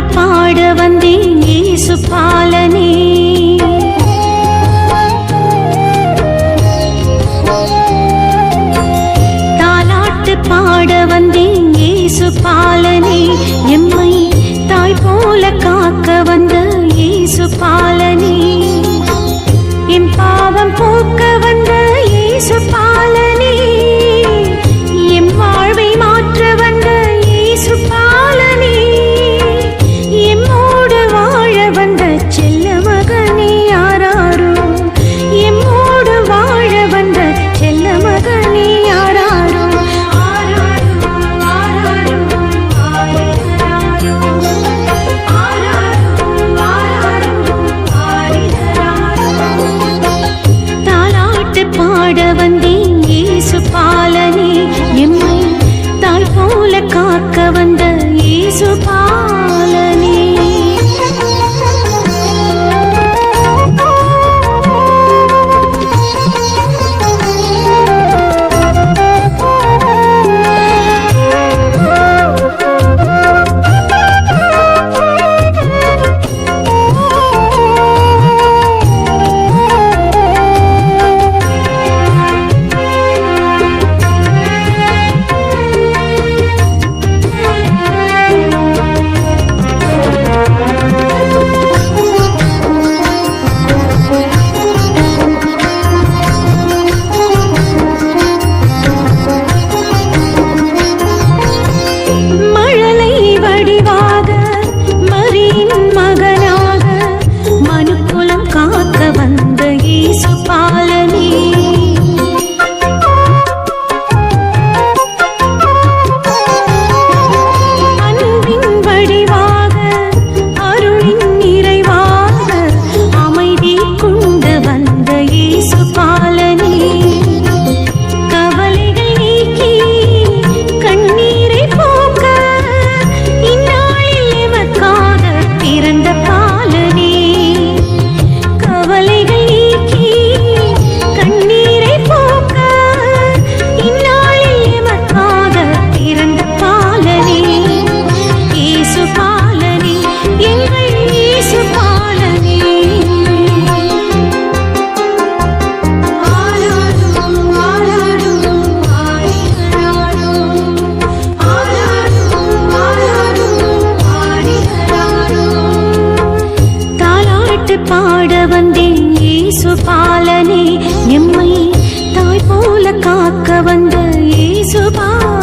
புகழ் பாட வந்தேன் இயேசு பாலனே. தாலாட்டு பாட வந்தேன் இயேசு பாலனே. எம்மை தாய் போல காக்க வந்த இயேசு பாலனே. என் பாவம் போ యేసు